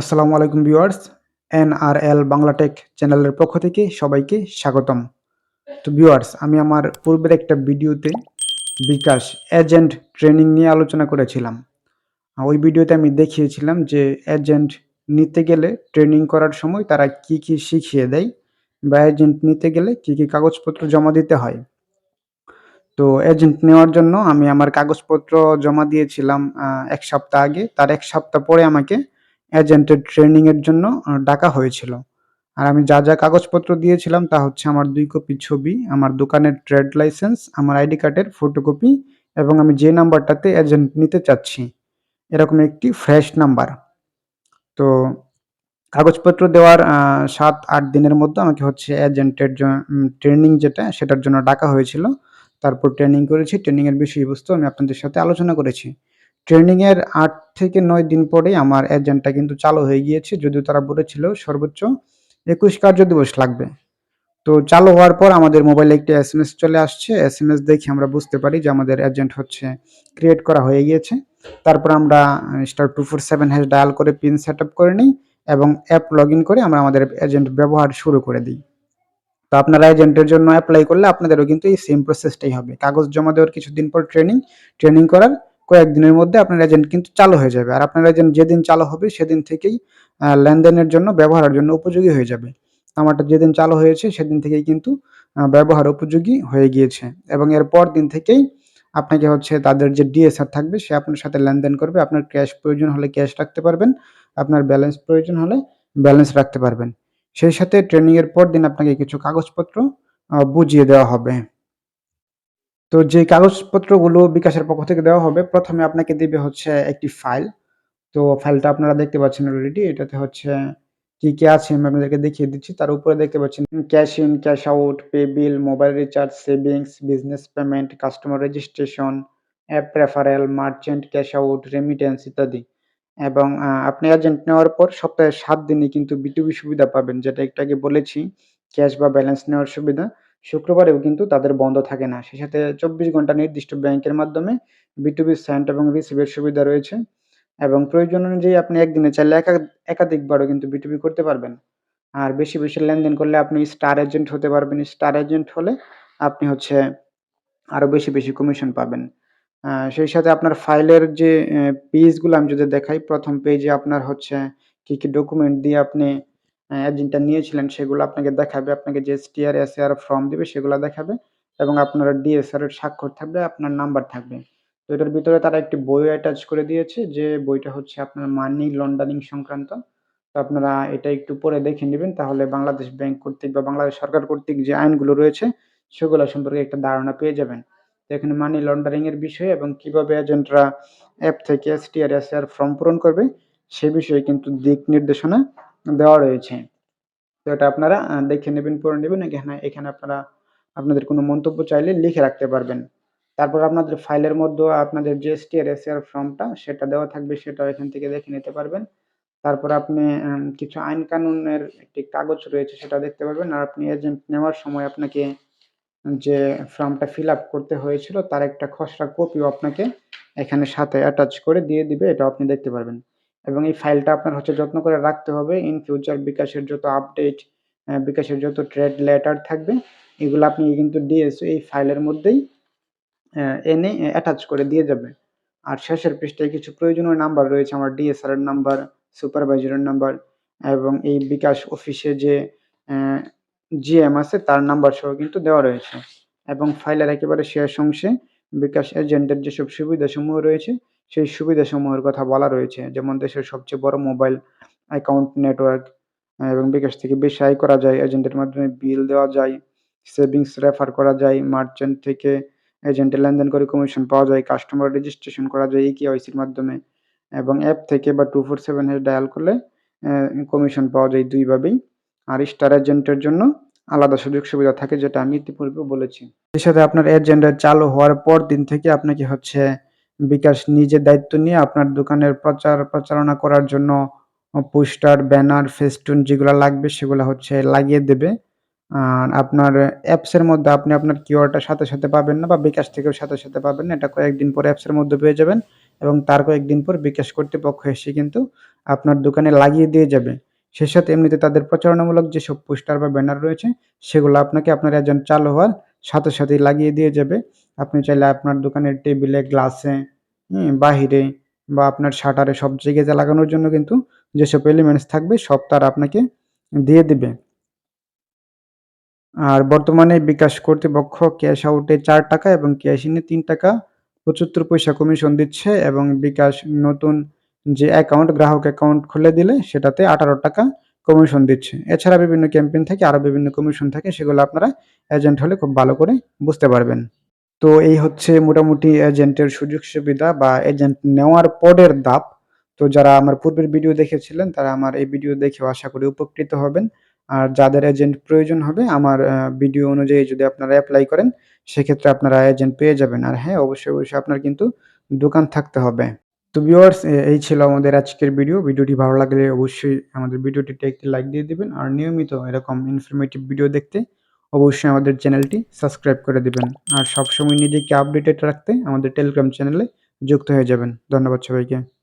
আসসালামু আলাইকুম viewers, NRL Bangla take চ্যানেলের পক্ষ থেকে সবাইকে স্বাগতম। তো ভিউয়ার্স, আমি আমার পূর্বের একটা ভিডিওতে বিকাশ এজেন্ট ট্রেনিং নিয়ে আলোচনা করেছিলাম। ওই ভিডিওতে আমি দেখিয়েছিলাম যে এজেন্ট নিতে গেলে ট্রেনিং করার সময় তারা কি কি শিখিয়ে দেয় বা এজেন্ট নিতে গেলে কি কি কাগজপত্র জমা দিতে হয়। তো এজেন্ট নেওয়ার জন্য আমি আমার কাগজপত্র জমা দিয়েছিলাম এক সপ্তাহ আগে। তার এক সপ্তাহ পরে আমাকে এজেন্টের ট্রেনিং এর জন্য ডাকা হয়েছিল। আর আমি যা যা কাগজপত্র দিয়েছিলাম তা হচ্ছে আমার দুই কপি ছবি, আমার দোকানের ট্রেড লাইসেন্স আমার আইডি কার্ডের ফটোকপি এবং আমি যে নাম্বারটাতে এজেন্ট নিতে চাচ্ছি। এরকম একটি ফ্রেশ নাম্বার। তো কাগজপত্র দেওয়ার সাত, আট দিনের মধ্যে আমাকে হচ্ছে এজেন্টের ট্রেনিং যেটা, সেটার জন্য ডাকা হয়েছিল। তারপর ট্রেনিং করেছি। ট্রেনিংয়ের বিষয়বস্তু আমি আপনাদের সাথে আলোচনা করেছি। ট্রেনিংয়ের আট থেকে নয় দিন পরেই আমার এজেন্টটা কিন্তু চালু হয়ে গিয়েছে, যদিও তারা বলেছিল সর্বোচ্চ একুশ কার্য দিবস লাগবে। তো চালু হওয়ার পর আমাদের মোবাইলে একটি এস এম এস চলে আসছে। এস এম এস দেখে আমরা বুঝতে পারি যে আমাদের এজেন্ট হচ্ছে ক্রিয়েট করা হয়ে গিয়েছে। তারপর আমরা star two four seven hash dial করে পিন সেট আপ করে নিই এবং অ্যাপ লগ ইন করে আমরা আমাদের এজেন্ট ব্যবহার শুরু করে দিই। তো আপনারা এজেন্টের জন্য অ্যাপ্লাই করলে আপনাদেরও কিন্তু এই সেম প্রসেসটাই হবে। কাগজ জমা দেওয়ার কিছুদিন পর ট্রেনিং ট্রেনিং করার কয়েকদিনের মধ্যে আপনার এজেন্ট কিন্তু চালু হয়ে যাবে। আর আপনার এজেন্ট যেদিন চালু হবে, সেদিন থেকেই লেনদেনের জন্য ব্যবহারের জন্য উপযোগী হয়ে যাবে। আমারটা যেদিন চালু হয়েছে, সেদিন থেকেই কিন্তু ব্যবহার উপযোগী হয়ে গিয়েছে। এবং এর পর দিন থেকেই আপনাকে হচ্ছে তাদের যে ডিএসআর থাকবে, সে আপনার সাথে লেনদেন করবে। আপনার ক্যাশ প্রয়োজন হলে ক্যাশ রাখতে পারবেন, আপনার ব্যালেন্স প্রয়োজন হলে ব্যালেন্স রাখতে পারবেন। সেই সাথে ট্রেনিং এর পর দিন আপনাকে কিছু কাগজপত্র বুঝিয়ে দেওয়া হবে। তো যে কাগজপত্রগুলো বিকাশের পক্ষ থেকে দেওয়া হবে, প্রথমে আপনাকে দিবে হচ্ছে একটি ফাইল। তো ফাইলটা আপনারা দেখতে পাচ্ছেন অলরেডি এটাতে হচ্ছে কি কি আছে আমি আপনাদেরকে দেখিয়ে দিচ্ছি। তার উপরে দেখতে পাচ্ছেন cash in cash out pay bill mobile recharge savings business payment customer registration app referral merchant cash out remittance ইত্যাদি। এবং আপনি এজেন্ট নেওয়ার পর সপ্তাহে সাত দিনে কিন্তু বিটুবি সুবিধা পাবেন, যেটা একটু আগে বলেছি ক্যাশ বা ব্যালেন্স নেওয়ার সুবিধা। শুক্রবারেও কিন্তু তাদের বন্ধ থাকে না। সেই সাথে চব্বিশ ঘণ্টা নির্দিষ্ট ব্যাংকের মাধ্যমে বিটুবি সেন্ট এবং রিসিভের সুবিধা রয়েছে এবং প্রয়োজন অনুযায়ী আপনি একদিনে চাইলে একা, একাধিকবারও কিন্তু বিটুবি করতে পারবেন। আর বেশি বেশি লেনদেন করলে আপনি স্টার এজেন্ট হতে পারবেন। স্টার এজেন্ট হলে আপনি হচ্ছে আরও বেশি বেশি কমিশন পাবেন। সেই সাথে আপনার ফাইলের যে পেজগুলো আমি যদি দেখাই, প্রথম পেজে আপনার হচ্ছে কি কি ডকুমেন্ট দিয়ে আপনি এজেন্টটা নিয়েছিলেন সেগুলো আপনাকে দেখাবে, আপনাকে যে এসটিআর এসআর ফর্ম দিবে সেগুলো দেখাবে এবং আপনার ডিএসআর এর স্বাক্ষর থাকবে, আপনার নাম্বার থাকবে। তো এটার ভিতরে তারা একটি বই অ্যাটাচ করে দিয়েছে, যে বইটা হচ্ছে আপনার মানি লন্ডারিং সংক্রান্ত। তো আপনারা এটা একটু পরে দেখে নেবেন, তাহলে বাংলাদেশ ব্যাংক কর্তৃক বা বাংলাদেশ সরকার কর্তৃক যে আইনগুলো রয়েছে, সেগুলো সম্পর্কে একটা ধারণা পেয়ে যাবেন। তো এখানে মানি লন্ডারিং এর বিষয়ে এবং কীভাবে এজেন্টরা অ্যাপ থেকে এসটিআর এসআর ফর্ম পূরণ করবে, সে বিষয়ে কিন্তু দিক নির্দেশনা দেওয়া রয়েছে। তো এটা আপনারা দেখে নেবেন, পড়ে নেবেন। এখানে এখানে আপনারা আপনাদের কোনো মন্তব্য চাইলে লিখে রাখতে পারবেন। তারপর আপনাদের ফাইলের মধ্যে আপনাদের যে এসটিআর এসআর ফর্মটা, সেটা দেওয়া থাকবে, সেটা এখান থেকে দেখে নিতে পারবেন। তারপর আপনি কিছু আইন কানুনের একটি কাগজ রয়েছে, সেটা দেখতে পারবেন। আর আপনি এজেন্ট নেওয়ার সময় আপনাকে যে ফর্মটা ফিল আপ করতে হয়েছিল, তার একটা খসড়া কপিও আপনাকে এখানে সাথে অ্যাটাচ করে দিয়ে দিবে। এটা আপনি দেখতে পারবেন। এবং এই ফাইলটা আপনার হচ্ছে যত্ন করে রাখতে হবে। ইন ফিউচার বিকাশের যত আপডেট বিকাশের যত ট্রেড লেটার থাকবে, এগুলো আপনি কিন্তু ডিএসও এই ফাইলের মধ্যেই এনে অ্যাটাচ করে দিয়ে যাবে। আর শেষের পৃষ্ঠায় কিছু প্রয়োজনীয় নাম্বার রয়েছে, আমার ডিএসআর এর নাম্বার সুপারভাইজারের নাম্বার এবং এই বিকাশ অফিসে যে জিএম আছে, তার নাম্বার সহ কিন্তু দেওয়া রয়েছে। এবং ফাইলের একেবারে শেষ অংশে বিকাশ এজেন্টের যেসব সুবিধাসমূহ রয়েছে সেই সুবিধাসমূহের কথা বলা রয়েছে। যেমন দেশের সবচেয়ে বড় মোবাইল অ্যাকাউন্ট নেটওয়ার্ক এবং বিকাশ থেকে বেশি আয় করা যায়। এজেন্টের মাধ্যমে বিল দেওয়া যায় সেভিংস রেফার করা যায় মার্চেন্ট থেকে এজেন্টে লেনদেন করে কমিশন পাওয়া যায় কাস্টমার রেজিস্ট্রেশন করা যায় কেওয়াইসির মাধ্যমে। এবং অ্যাপ থেকে বা টু ফোর সেভেন ডায়াল করলে কমিশন পাওয়া যায় দুইভাবেই। আর স্টার এজেন্টের জন্য আলাদা সুযোগ সুবিধা থাকে, যেটা আমি ইতিপূর্বে বলেছি। এর সাথে আপনার এজেন্টের চালু হওয়ার পর দিন থেকে আপনাকে হচ্ছে বিকাশ নিজে দায়িত্ব নিয়ে আপনার দোকানের প্রচার প্রচারণা করার জন্য পোস্টার, ব্যানার, ফেস্টুন যেগুলো লাগবে সেগুলো হচ্ছে লাগিয়ে দেবে। আর আপনার অ্যাপসের মধ্যে আপনি আপনার কিওয়ার্ডটা সাথে সাথে পাবেন না বা বিকাশ থেকেও সাথে সাথে পাবেন না। এটা কয়েকদিন পরে অ্যাপসের মধ্যে পেয়ে যাবেন এবং তার কয়েকদিন পর বিকাশ কর্তৃপক্ষ এসে কিন্তু আপনার দোকানে লাগিয়ে দিয়ে যাবে। সেই সাথে এমনিতে তাদের প্রচারণামূলক যেসব পোস্টার বা ব্যানার রয়েছে, সেগুলো আপনাকে আপনার এজেন্ট চালু হওয়ার সাথে সাথেই লাগিয়ে দিয়ে যাবে। আপনি চাইলে আপনার দোকানের টেবিলে, গ্লাসে, হুম, বাহিরে বা আপনার শাটারে সব জায়গাতে লাগানোর জন্য কিন্তু যেসব এলিমেন্টস থাকবে সব তার আপনাকে দিয়ে দিবে। আর বর্তমানে বিকাশ কর্তৃপক্ষ ক্যাশ আউটে চার টাকা এবং ক্যাশ ইনে তিন টাকা পঁচাত্তর পয়সা কমিশন দিচ্ছে এবং বিকাশ নতুন যে অ্যাকাউন্ট গ্রাহক অ্যাকাউন্ট খুলে দিলে সেটাতে আঠারো টাকা কমিশন দিচ্ছে। এছাড়া বিভিন্ন ক্যাম্পেইন থাকে আরও বিভিন্ন কমিশন থাকে, সেগুলো আপনারা এজেন্ট হলে খুব ভালো করে বুঝতে পারবেন। তো এই হচ্ছে মোটামুটি এজেন্টের সুযোগ সুবিধা বা এজেন্ট নেওয়ার পরের ধাপ। তো যারা আমার পূর্বের ভিডিও দেখেছিলেন, তারা আমার এই ভিডিও দেখেও আশা করি উপকৃত হবেন। আর যাদের এজেন্ট প্রয়োজন হবে, আমার ভিডিও অনুযায়ী যদি আপনারা অ্যাপ্লাই করেন, সেক্ষেত্রে আপনারা এজেন্ট পেয়ে যাবেন। আর হ্যাঁ অবশ্যই অবশ্যই আপনার কিন্তু দোকান থাকতে হবে। তো ভিউয়ার্স এই ছিল আমাদের আজকের ভিডিও ভিডিওটি ভালো লাগলে অবশ্যই আমাদের ভিডিওটিতে একটি লাইক দিয়ে দিবেন। আর নিয়মিত এরকম ইনফরমেটিভ ভিডিও দেখতে অবশ্যই আমাদের চ্যানেলটি সাবস্ক্রাইব করে দিবেন। আর সবসময় নিজেকে আপডেটেড রাখতে আমাদের টেলিগ্রাম চ্যানেলে যুক্ত হয়ে যাবেন। ধন্যবাদ সবাইকে।